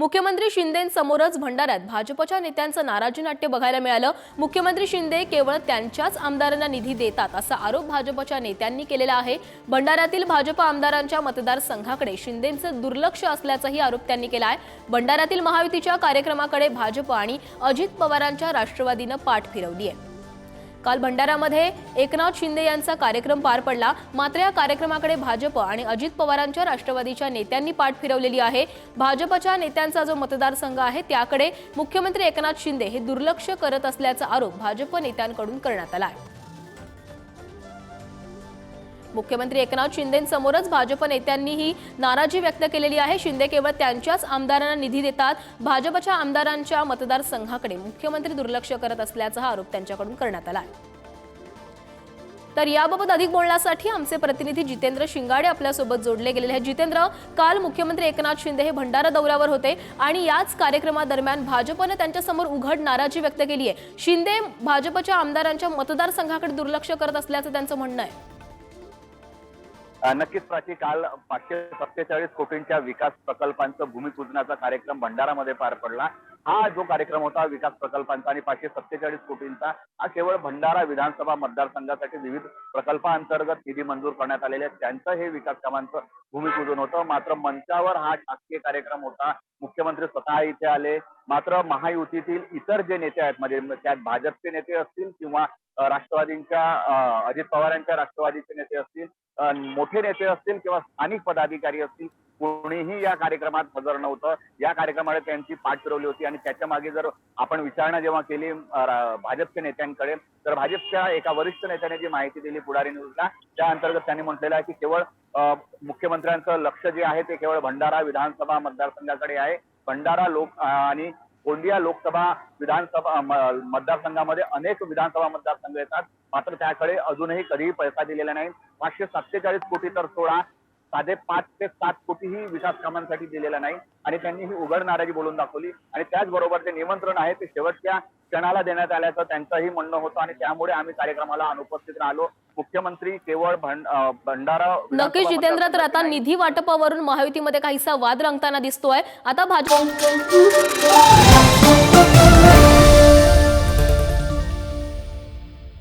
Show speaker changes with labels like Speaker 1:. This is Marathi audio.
Speaker 1: मुख्यमंत्री शिंदेसमोरच भंडाऱ्यात. भाजपच्या नेत्यांचं नाराजी नाट्य बघायला मिळालं. मुख्यमंत्री शिंदे केवळ त्यांच्याच आमदारांना निधी देतात असा आरोप भाजपच्या नेत्यांनी केलेला आहे. भंडाऱ्यातील भाजप आमदारांच्या मतदारसंघाकडे शिंदेचं दुर्लक्ष असल्याचाही आरोप त्यांनी केला आहे. भंडाऱ्यातील महायुतीच्या कार्यक्रमाकडे भाजप आणि अजित पवारांच्या राष्ट्रवादीनं पाठ फिरवली आहे काल भंडाऱ्यामध्ये एकनाथ शिंदे यांचा कार्यक्रम पार पडला. मात्र या कार्यक्रमाकडे भाजप आणि अजित पवारांच्या राष्ट्रवादीच्या नेत्यांनी पाठ फिरवलेली आहे. भाजपच्या नेत्यांचा जो मतदारसंघ आहे त्याकडे मुख्यमंत्री एकनाथ शिंदे हे दुर्लक्ष करत असल्याचा आरोप भाजप नेत्यांकडून करण्यात आला आहे. मुख्यमंत्री एकनाथ शिंदेसमोरच भाजप नेत्यांनीही नाराजी व्यक्त केलेली आहे. शिंदे केवळ त्यांच्याच आमदारांना निधी देतात भाजपच्या आमदारांच्या मतदारसंघाकडे मुख्यमंत्री दुर्लक्ष करत असल्याचा आरोप त्यांच्याकडून करण्यात आला आहे. तर याबाबत अधिक बोलण्यासाठी आमचे प्रतिनिधी जितेंद्र शिंगाडे आपल्यासोबत जोडले गेलेले आहेत. जितेंद्र काल मुख्यमंत्री एकनाथ शिंदे हे भंडारा दौऱ्यावर होते आणि याच कार्यक्रमादरम्यान भाजपनं त्यांच्यासमोर उघड नाराजी व्यक्त केली आहे. शिंदे भाजपच्या आमदारांच्या मतदारसंघाकडे दुर्लक्ष करत असल्याचं त्यांचं म्हणणं आहे.
Speaker 2: नक्कीच प्राची काल पाचशे सत्तेचाळीस कोटींच्या विकास प्रकल्पांचं भूमिपूजनाचा कार्यक्रम भंडारामध्ये पार पडला. हा जो कार्यक्रम होता विकास प्रकल्पांचा आणि पाचशे सत्तेचाळीस कोटींचा हा केवळ भंडारा विधानसभा मतदारसंघासाठी विविध प्रकल्पांतर्गत निधी मंजूर करण्यात आलेले आहेत. त्यांचं हे विकास कामांचं भूमिपूजन होतं. मात्र मंचावर हा शासकीय कार्यक्रम होता. मुख्यमंत्री स्वतः इथे आले. मात्र महायुतीतील इतर जे नेते आहेत म्हणजे त्यात भाजपचे नेते असतील किंवा राष्ट्रवादींच्या अजित पवारांच्या राष्ट्रवादीचे नेते असतील मोठे नेते असतील किंवा स्थानिक पदाधिकारी असतील कोणीही या कार्यक्रमात हजर नव्हतं. या कार्यक्रमाने त्यांची पाठ फिरवली होती आणि त्याच्यामागे जर आपण विचारणा जेव्हा केली भाजपच्या नेत्यांकडे तर भाजपच्या एका वरिष्ठ नेत्याने जी माहिती दिली पुढारी न्यूजला त्या अंतर्गत त्यांनी म्हटलेलं आहे की केवळ मुख्यमंत्र्यांचं लक्ष जे आहे ते केवळ भंडारा विधानसभा मतदारसंघाकडे आहे. भंडारा लोक आणि गोंदिया लोकसभा विधानसभा मतदारसंघामध्ये अनेक विधानसभा मतदारसंघ येतात. मात्र त्याकडे अजूनही कधीही पैसा दिलेला नाही. पाचशे सत्तेचाळीस कोटी तर सोळा साधे पाच ते सात कोटीही विकास कामांसाठी दिलेला नाही. आणि त्यांनी ही उघड नाराजी बोलून दाखवली. आणि त्याचबरोबर जे निमंत्रण आहे ते शेवटच्या क्षणाला देण्यात आल्याचं त्यांचंही म्हणणं होतं. आणि त्यामुळे आम्ही कार्यक्रमाला अनुपस्थित राहिलो. मुख्यमंत्री केवळ भंडारा
Speaker 1: नक्कीच जितेंद्र तर आता निधी वाटपावरून महायुतीमध्ये काहीसा वाद रंगताना दिसतोय. आता भाजप